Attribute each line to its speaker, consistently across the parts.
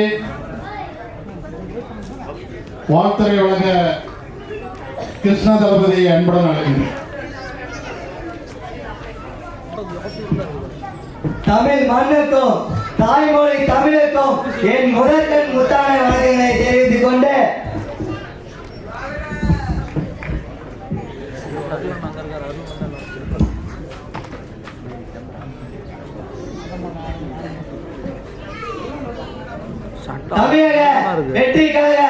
Speaker 1: நன்றி வாழ்த்துறை வழங்க கிருஷ்ண தளபதி அன்புடன் அழைக்கின்றேன்
Speaker 2: தமிழ் மண்ணுக்கும் தாய்மொழி தமிழுக்கும் என் முதற்கண் முத்தான வணக்கங்களை தெரிவித்துக் கொண்டு தமிழக வெற்றி கழக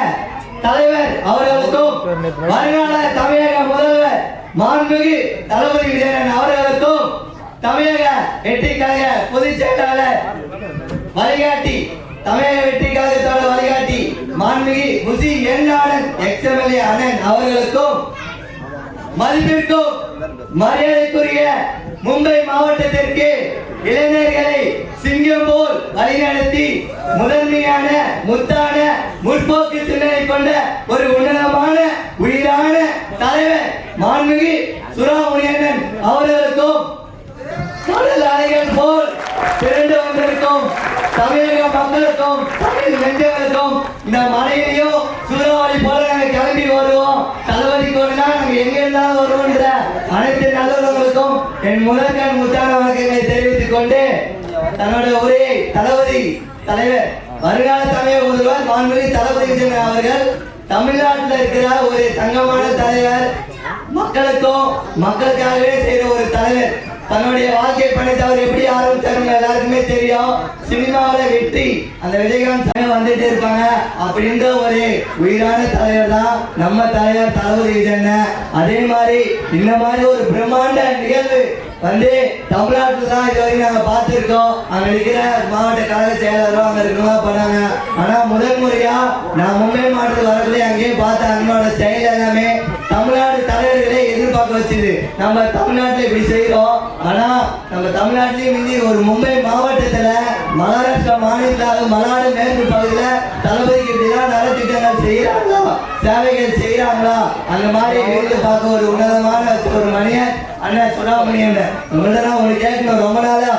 Speaker 2: தலைவர் அவர்களுக்கும் வருங்கால தமிழக முதல்வர் மாண்புமிகு தளபதி விஜயன் அவர்களுக்கும் தமிழக வெற்றி கழக பொதுச் செயலாளர் வழிகாட்டி தமிழக வெற்றி கழகத்தோட வழிகாட்டி மாண்புமிகு முசி எண்ணாளன் எக்ஸ்எம்எல்ஏ அண்ணன் அவர்களுக்கும் மதிப்பிற்கும் மரியாதைக்குரிய மும்பை மாவட்டத்திற்கு இளைஞர்களை சிங்கம் போல் வழிநடத்தி முதன்மையான முத்தான முற்போக்கு சிந்தனை கொண்ட ஒரு உன்னதமான உயிரான தலைவர் மாண்புமிகு சுறாமுனியண்ணன் அவர்களுக்கும் கடல் அலைகள் போல் திரண்டு வந்திருக்கும் தமிழக மக்களுக்கும் தமிழ் நெஞ்சங்களுக்கும் இந்த மலையிலையும் சூறாவளி போல நாங்கள் கிளம்பி வருவோம். தளபதிக்கு ஒரு நாள் நாங்க எங்க இருந்தாலும் வருவோன்ற அனைத்து நல்லவர்களுக்கும் என் முதற்கண் முத்தான வணக்கங்களை தெரிவித்துக் கொண்டு தன்னோட உரையை தளபதி தலைவர் வருங்கால தமிழக முதல்வர் மாண்புமிகு தளபதி விஜயன் அவர்கள் தமிழ்நாட்டில் இருக்கிற ஒரு தங்கமான தலைவர் மக்களுக்கும் மக்களுக்காகவே செய்கிற ஒரு தலைவர். தன்னுடைய வாழ்க்கை பயணத்தை அவர் எப்படி ஆரம்பிச்சாருன்னு எல்லாருக்குமே தெரியும். சினிமாவில் வெற்றி. அந்த விஜயகாந்த் சாமி வந்துட்டே இருப்பாங்க. அப்படின்ற ஒரு உயிரான தலைவர் தான் நம்ம தலைவர் தளபதி விஜயன் அதே மாதிரி இந்த மாதிரி ஒரு பிரம்மாண்ட நிகழ்வு வந்து தமிழ்நாட்டில் தான் இது வரைக்கும் நாங்கள் பார்த்துருக்கோம். அங்கே இருக்கிற மாவட்ட கழக செயலாளரும் அங்கே இருக்கவங்க பண்ணாங்க ஆனால் முதல் முறையாக நான் மும்பை மாவட்டத்தில் வரக்குள்ளே அங்கேயும் பார்த்த அண்ணனோட செயல் வச்சுது நம்ம தமிழ்நாட்டில் இப்படி செய்கிறோம் ஆனால் நம்ம தமிழ்நாட்டிலேயும் மிஞ்சி ஒரு மும்பை மாவட்டத்தில் மகாராஷ்டிரா மாநிலத்தில் மலாடு மேற்கு பகுதியில் தளபதிக்கு இப்படிலாம் நலத்திட்டங்கள் செய்கிறாங்களா சேவைகள் செய்கிறாங்களா அந்த மாதிரி இருந்து பார்க்க ஒரு உன்னதமான ஒரு மனிதன் அண்ணன் சுடாமணியன் உங்கள்ட்ட ஒன்று கேட்கணும் ரொம்ப நாளா.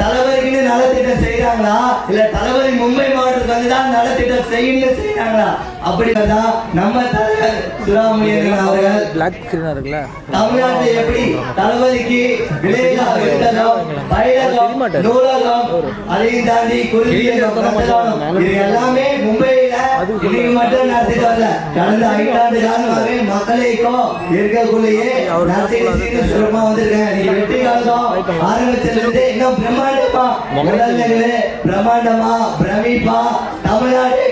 Speaker 2: தளபதிக்குன்னு நலத்திட்டம் செய்கிறாங்களா இல்ல தளபதி மும்பை மாவட்டத்துக்கு வந்து தான் நலத்திட்டம் செய்யணும்னு செய்கிறாங்களா அப்படி தான் நம்ம தலைவர் அவர்கள்
Speaker 3: பிளாக் ஸ்க்ரீனாக இருக்குல்ல?
Speaker 2: தமிழ்நாட்டில் எப்படி தளபதிக்கு விலையில்லா விருந்தகம், பயிரகம், நூலகம், அதையும் தாண்டி ரத்ததானம், இது எல்லாமே மும்பையில இன்னைக்கு மட்டும் நடத்திட்டு வரல. கடந்த ஐந்தாண்டு காலமாகவே மக்களுக்கும் இருக்கக்குள்ளேயே நடத்திட்டு சுலபமா வந்திருக்காங்க. இன்னைக்கு வெற்றி காலம் ஆரம்பிச்சதுலேருந்து இன்னும் பிரம்மாண்டமா. பிரமிப்பா தமிழ்நாடு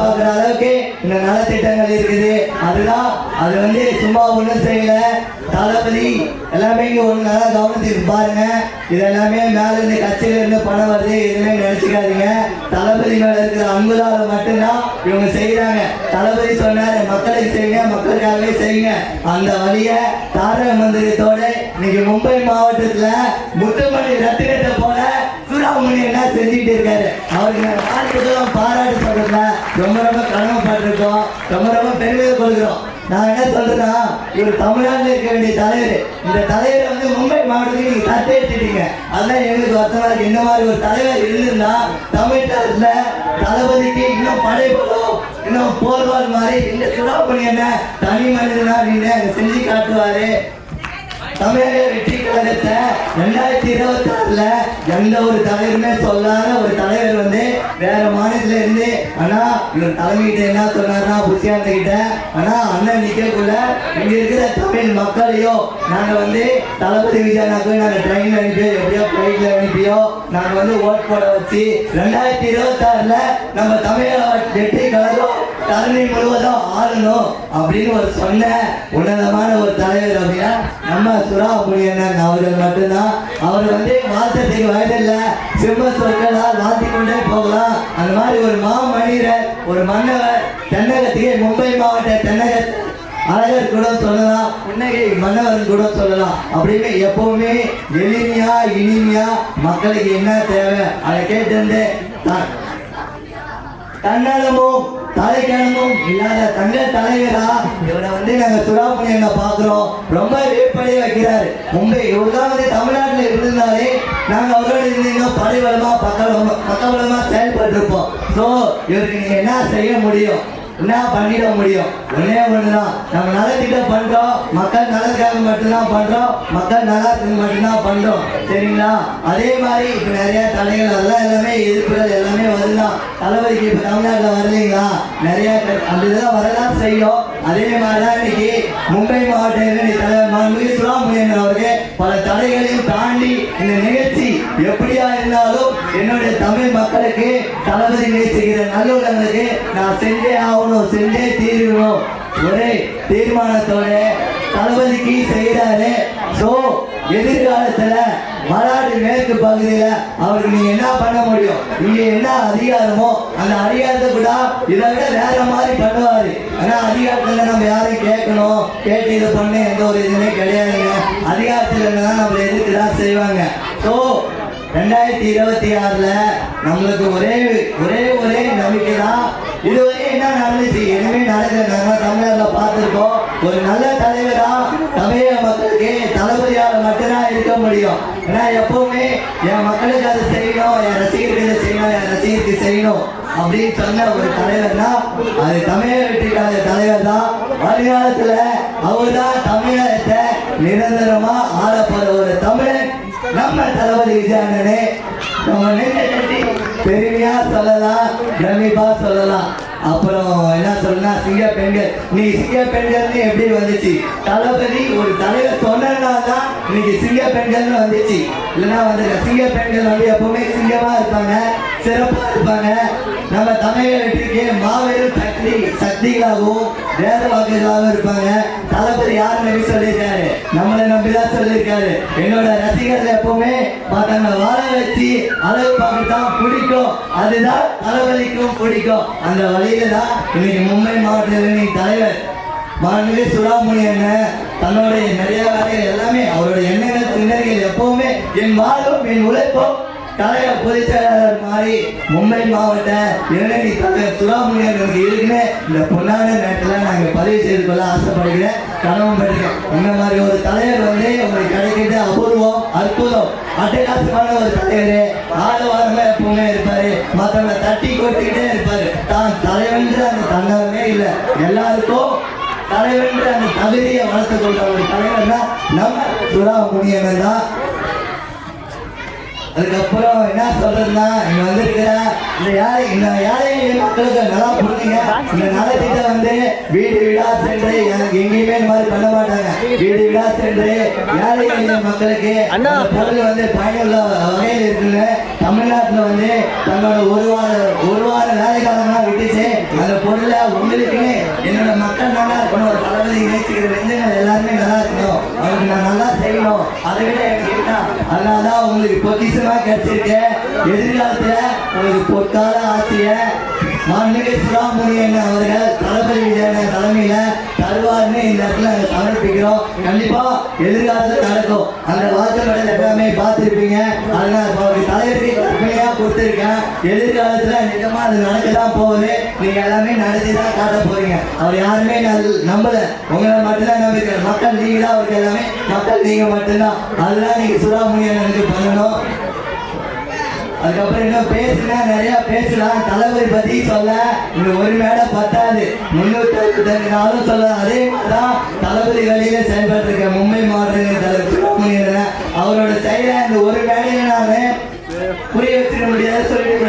Speaker 2: பார்க்குற அளவுக்கு இந்த நலத்திட்டங்கள் இருக்குது. அதுதான் அது வந்து சும்மா ஒன்றும் செய்யல தளபதி எல்லாமே இங்கே ஒன்று நல்லா கவனத்துக்கு பாருங்க. இது எல்லாமே மேலேருந்து இருந்து பணம் வருது. எதுவுமே நினச்சிக்காதீங்க. தளபதி மேலே இருக்கிற அன்புதால மட்டும்தான் இவங்க செய்கிறாங்க தளபதி சொன்னார் மக்களுக்கு செய்யுங்க மக்களுக்காகவே செய்யுங்க. அந்த வழியை தாரக மந்திரத்தோட இன்னைக்கு மும்பை மாவட்டத்தில் முத்துமணி ரத்தினத்தை போல சூடாமணி என்ன செஞ்சுட்டு இருக்காரு. அவருக்கு நான் வாழ்த்துக்கிறோம் பாராட்டு சொல்றோம்ல ரொம்ப ரொம்ப கடமைப்பட்டிருக்கோம் ரொம்ப ரொம்ப பெருமிதம் கொள்கிறோம். நான் என்ன சொல்றேன்னா இவர் தமிழ்நாட்டில் இருக்க வேண்டிய தலைவர். இந்த தலைவர் வந்து மும்பை மாவட்டத்துக்கு நீங்க தட்டை எடுத்துட்டீங்க. அதான் எங்களுக்கு வருத்தமா இருக்கு. இந்த மாதிரி ஒரு தலைவர் இருந்திருந்தா தமிழ்நாட்டில் தளபதிக்கு இன்னும் படைபடும் இன்னும் போர்வால் மாதிரி இந்த பண்ணி என்ன? தனி மனிதனா நீங்க செஞ்சு காட்டுவாரு. தமிழக வெற்றி கழகத்தை ரெண்டாயிரத்தி இருபத்தி ஆறுல எந்த ஒரு தலைவருமே சொல்லாத ஒரு தலைவர் வந்து வேற மாநிலத்துல இருந்து ஆனா இவர் தலைமையிட்ட என்ன சொன்னார்னா புஷியாந்த கிட்ட ஆனா அண்ணன் நிக்கக்குள்ள இங்க இருக்கிற தமிழ் மக்களையோ நாங்க வந்து தளபதி விஜயனாக்கு நாங்க ட்ரெயின் அனுப்பியோ எப்படியோ பிளைட்ல அனுப்பியோ நாங்க வந்து ஓட் போட வச்சு ரெண்டாயிரத்தி இருபத்தி ஆறுல நம்ம தமிழக வெற்றி கழகம் தலைமை முழுவதும் ஆளணும் அப்படின்னு ஒரு சொன்ன உன்னதமான ஒரு தலைவர் அப்படின்னா நம்ம சுறா முனியண்ணன் அவர்கள் மட்டும்தான். அவர் வந்து மாற்றத்துக்கு வயதில்ல. சிம்ம சொற்களால் மாற்றி கொண்டே போகலாம். அந்த மாதிரி ஒரு மாமனிதர் ஒரு மன்னவர் தென்னகத்துக்கு மும்பை மாவட்ட தென்னக அழகர் கூட சொல்லலாம் புன்னகை மன்னவர் கூட சொல்லலாம். அப்படின்னு எப்பவுமே எளிமையா இனிமையா மக்களுக்கு என்ன தேவை? அதை கேட்டு தன்னலமும் தலைக்கணமும் இல்லாத தங்க தலைவரா? இவரை வந்து நாங்கள் சுறா பண்ணியிருந்த பார்க்குறோம். ரொம்ப வேப்படைய வைக்கிறாரு. மும்பை இவர் தான் வந்து தமிழ்நாட்டில் இருந்திருந்தாலே நாங்கள் நாங்க அவரோட இருந்து இன்னும் பக்கபலமாக பக்கபலமா ஸோ இவருக்கு நீங்கள் என்ன செய்ய முடியும்? என்ன பண்ணிட முடியும்? ஒன்னே ஒன்று தான் நம்ம நலத்திட்டம் பண்ணுறோம் மக்கள் மட்டும்தான் பண்றோம். மக்கள் நலத்துக்கு மட்டும்தான் பண்றோம். சரிங்களா? அதே மாதிரி இப்ப நிறைய தடைகள் அதெல்லாம் எல்லாமே எதிர்ப்புகள் எல்லாமே வருதான் தளபதிக்கு இப்ப தமிழ்நாட்டில் வரலைங்களா? நிறைய க- அந்த இதெல்லாம் வரதான் செய்யும். அதே மாதிரிதான் இன்னைக்கு மும்பை மாவட்ட இளைஞரணி தலைவர் மாண்புமிகு அவர்கள் பல தடைகளையும் தாண்டி இந்த நிகழ்ச்சி எப்படியா இருந்தாலும் என்னுடைய தமிழ் மக்களுக்கு தளபதி நேசிக்கிற நல்லுள்ளங்களுக்கு நான் செஞ்சே ஆகணும் செஞ்சே தீர்வோம். ஒரே தீர்மானத்தோட தளபதிக்கு செய்கிறாரு ஸோ எதிர்காலத்துல மராடி மேற்கு பகுதியில அவருக்கு நீங்க என்ன பண்ண முடியும்? நீங்கள் என்ன அதிகாரமோ அந்த அதிகாரத்தை கூட இதை விட வேற மாதிரி பண்ணுவாரு. ஆனா அதிகாரத்துல நம்ம யாரையும் கேட்கணும். கேட்டு இதை பண்ண எந்த ஒரு இதுவுமே கிடையாதுங்க. அதிகாரத்துல தான் நம்மளை எதிர்த்து தான் செய்வாங்க. ஸோ ரெண்டாயிரத்தி இருபத்தி ஆறுல நம்மளுக்கு ஒரே ஒரே ஒரே நம்பிக்கை தான் இதுவரை என்ன நடந்துச்சு? எதுவுமே நடக்கல. நாங்க தமிழ்நாட்டுல பார்த்திருக்கோம். ஒரு நல்ல தலைவரா தமிழக மக்களுக்கு தளபதியாக மட்டும்தான் இருக்க முடியும். ஏன்னா எப்பவுமே என் மக்களுக்கு அதை செய்யணும் என் ரசிகர்களுக்கு இதை செய்யணும் என் ரசிகருக்கு செய்யணும் அப்படின்னு சொன்ன ஒரு தலைவர்னா அது தமிழக வெற்றிக்கான தலைவர் தான் வருங்காலத்துல அவர் தான் தமிழகத்தை நிரந்தரமா ஆளப்படுற ஒரு தமிழன். நம்ம தளபதி விஜயானனே நம்ம நெஞ்சை பெருமையா சொல்லலாம் பிரமிப்பா சொல்லலாம். அப்புறம் என்ன சொன்னா சிங்க பெண்கள். நீ சிங்க பெண்கள்னு எப்படி வந்துச்சு? தளபதி ஒரு தலைவர் சொன்னதுனால தான் இன்னைக்கு சிங்க பெண்கள்னு வந்துச்சு. இல்லைன்னா வந்து சிங்க பெண்கள் வந்து எப்பவுமே சிங்கமா இருப்பாங்க சிறப்பா இருப்பாங்க. நம்ம தமிழகத்திற்கு மாபெரும் சக்தி சக்திகளாகவும் வேத வாக்குகளாகவும் இருப்பாங்க. தளபதி யார் நம்பி சொல்லியிருக்காரு? நம்மளை நம்பிதான் சொல்லியிருக்காரு. என்னோட ரசிகர்கள் எப்பவுமே தன்னை வாழ வச்சு அளவு பார்க்க தான் பிடிக்கும். அதுதான் தளபதிக்கும் பிடிக்கும். அந்த வழியில தான் இன்னைக்கு மும்பை மாவட்டத்தில் தலைவர் மாநில சுடாமணி அண்ணன் தன்னுடைய நிறைய வேலைகள் எல்லாமே அவருடைய எண்ணங்கள் சிந்தனைகள் எப்பவுமே என் வாழ்வும் என் உழைப்பும் தலைவர் பொதுச்செயலாளர் மாறி மும்பை மாவட்ட இளைஞரணி தலைவர் சுடாமணி அவர்களுக்கு இருக்குன்னு இந்த பொன்னான நேரத்தில் நாங்கள் பதிவு செய்து கொள்ள ஆசைப்படுகிறேன். கடமைப்பட்டிருக்கேன் இந்த மாதிரி ஒரு தலைவர் வந்து உங்களுக்கு கிடைக்கிறது அபூர்வம் அற்புதம் அட்டகாசமான ஒரு தலைவர். ஆழவாரமாக எப்பவுமே இருப்பார். மற்றவங்க தட்டி கொட்டிக்கிட்டே இருப்பார். தான் தலைவன்ற அந்த தன்னமே இல்லை. எல்லாருக்கும் தலைவன்ற அந்த தகுதியை வளர்த்து கொண்ட ஒரு தலைவர் தான் நம்ம சுறா முனியவர் தான் அதுக்கப்புறம் என்ன சொல்றதுன்னா இங்க வந்திருக்கிற இந்த யாரை இந்த யாரை மக்களுக்கு நல்லா புரிஞ்சுங்க இந்த நலத்திட்டம் வந்து வீடு வீடா சென்று எங்கேயுமே இந்த மாதிரி பண்ண மாட்டாங்க. வீடு வீடா சென்று எளிய மக்களுக்கு பொருள் வந்து பயனுள்ள வகையில் இருக்குன்னு தமிழ்நாட்டுல வந்து தன்னோட ஒரு வார ஒரு வார வேலைக்காரங்களாம் விட்டுச்சு அந்த பொருளை உங்களுக்குன்னு என்னோட மக்கள் நல்லா இருக்கணும் ஒரு தளபதி நெஞ்சங்கள் எல்லாருமே நல்லா இருக்கணும். அவருக்கு நான் செய்யணும் அதை விட கேட்டா என்ன அதனால தான் உங்களுக்கு பொக்கிசமா கிடைச்சிருக்கு. எதிர்காலத்துல உங்களுக்கு பொற்கால ஆட்சிய மாண்புமிகு சுறாமுனியன் அவர்கள்? தளபதி விஜயன தலைமையில? தருவார்னு இந்த இடத்துல சமர்ப்பிக்கிறோம். கண்டிப்பா எதிர்காலத்தில் நடக்கும். அந்த வாக்குப்படல் எல்லாமே பார்த்துருப்பீங்க. அதனால இப்ப அவருக்கு தலைவருக்கு கொடுத்துருக்கேன். எதிர்காலத்துல நிஜமா அது நடக்க தான் போகுது. நீங்க எல்லாமே நடத்தி தான் காட்ட போறீங்க. அவர் யாருமே நம்பல. உங்களை மட்டும்தான் நம்பிக்கிறேன் மக்கள் நீங்க தான் அவருக்கு எல்லாமே மக்கள் நீங்க மட்டும்தான். அதுதான் நீங்க சுறாமுனியன் எனக்கு பண்ணணும். அதுக்கப்புறம் இன்னும் பேசுனா நிறைய பேசலாம். தளபதி பத்தி சொல்ல. இந்த ஒரு மேடை பத்தாது. முன்னூத்தி அறுபத்தஞ்சு நாளும் சொல்ல. அதே மாதிரிதான் தளபதி வழியில செயல்பட்டு இருக்க மும்பை மாவட்ட தலைவர் சுப்பிரமணியன். அவரோட செயலை இந்த ஒரு மேடையில நான் புரிய வச்சிட முடியாத சொல்லிட்டு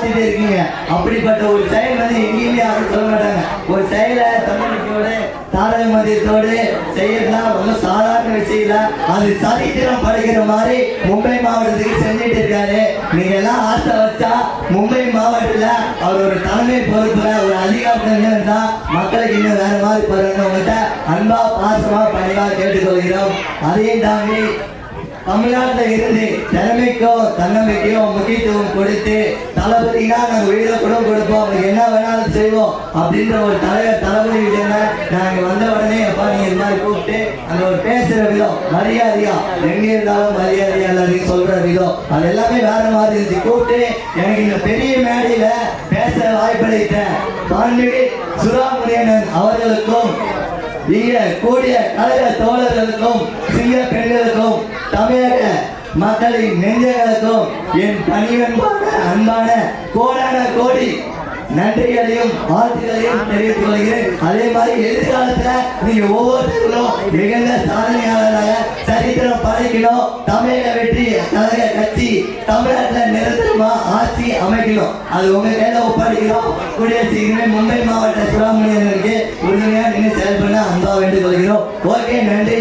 Speaker 2: பார்த்துட்டே இருக்கீங்க. அப்படிப்பட்ட ஒரு செயல் வந்து எங்கேயுமே யாரும் சொல்ல மாட்டாங்க. ஒரு செயலை தமிழ்நாட்டோடு தாரக மதியத்தோடு செய்யறதுலாம் ரொம்ப சாதாரண விஷயம் அது சரித்திரம் படைக்கிற மாதிரி மும்பை மாவட்டத்துக்கு செஞ்சுட்டு இருக்காரு. நீங்க எல்லாம் ஆசை வச்சா மும்பை மாவட்டத்துல அவர் ஒரு தலைமை பொறுப்புல ஒரு அதிகாரத்தில் இருந்தா மக்களுக்கு இன்னும் வேற மாதிரி போறோம்னு உங்கள்கிட்ட அன்பா பாசமா பணிவா கேட்டுக்கொள்கிறோம். அதையும் தாண்டி தமிழ்நாட்டில் இருந்து திறமைக்கோ தன்னம்பிக்கையோ முக்கியத்துவம் கொடுத்து தளபதினா நாங்கள் வீட கூட கொடுப்போம். அவங்களுக்கு என்ன வேணாலும் செய்வோம் அப்படின்ற ஒரு தலைவர் தளபதி விஜயனை நாங்கள் வந்த உடனே எப்பா நீங்க இது மாதிரி கூப்பிட்டு அந்த ஒரு பேசுற விதம் மரியாதையா? எங்க இருந்தாலும் மரியாதையா எல்லாரையும் சொல்ற விதம். அது எல்லாமே வேற மாதிரி இருந்துச்சு. கூப்பிட்டு எனக்கு இந்த பெரிய மேடையில பேச வாய்ப்பளித்த மாண்புமிகு சுறாமுனியனன் அவர்களுக்கும் இங்க கூடிய கழக தோழர்களுக்கும் சிங்க பெண்களுக்கும் தமிழக மக்களின் நெஞ்சங்களுக்கும் என் பணிவன்பான அன்பான கோடான கோடி நன்றிகளையும் வாழ்த்துக்களையும் தெரிவித்துக் கொள்கிறேன். அதே மாதிரி எதிர்காலத்துல நீங்க ஒவ்வொருத்தரும் மிகுந்த சாதனையாளராக சரித்திரம் படைக்கணும். தமிழக வெற்றி கழக கட்சி தமிழ்நாட்டுல நிரந்தரமா ஆட்சி அமைக்கணும். அது உங்க கையில ஒப்படைக்கிறோம். கூடிய சீக்கிரமே மும்பை மாவட்ட சுப்பிரமணியனுக்கு உறுதுணையா நின்று செயல்பட அன்பா வேண்டிக் கொள்கிறோம் ஓகே நன்றி.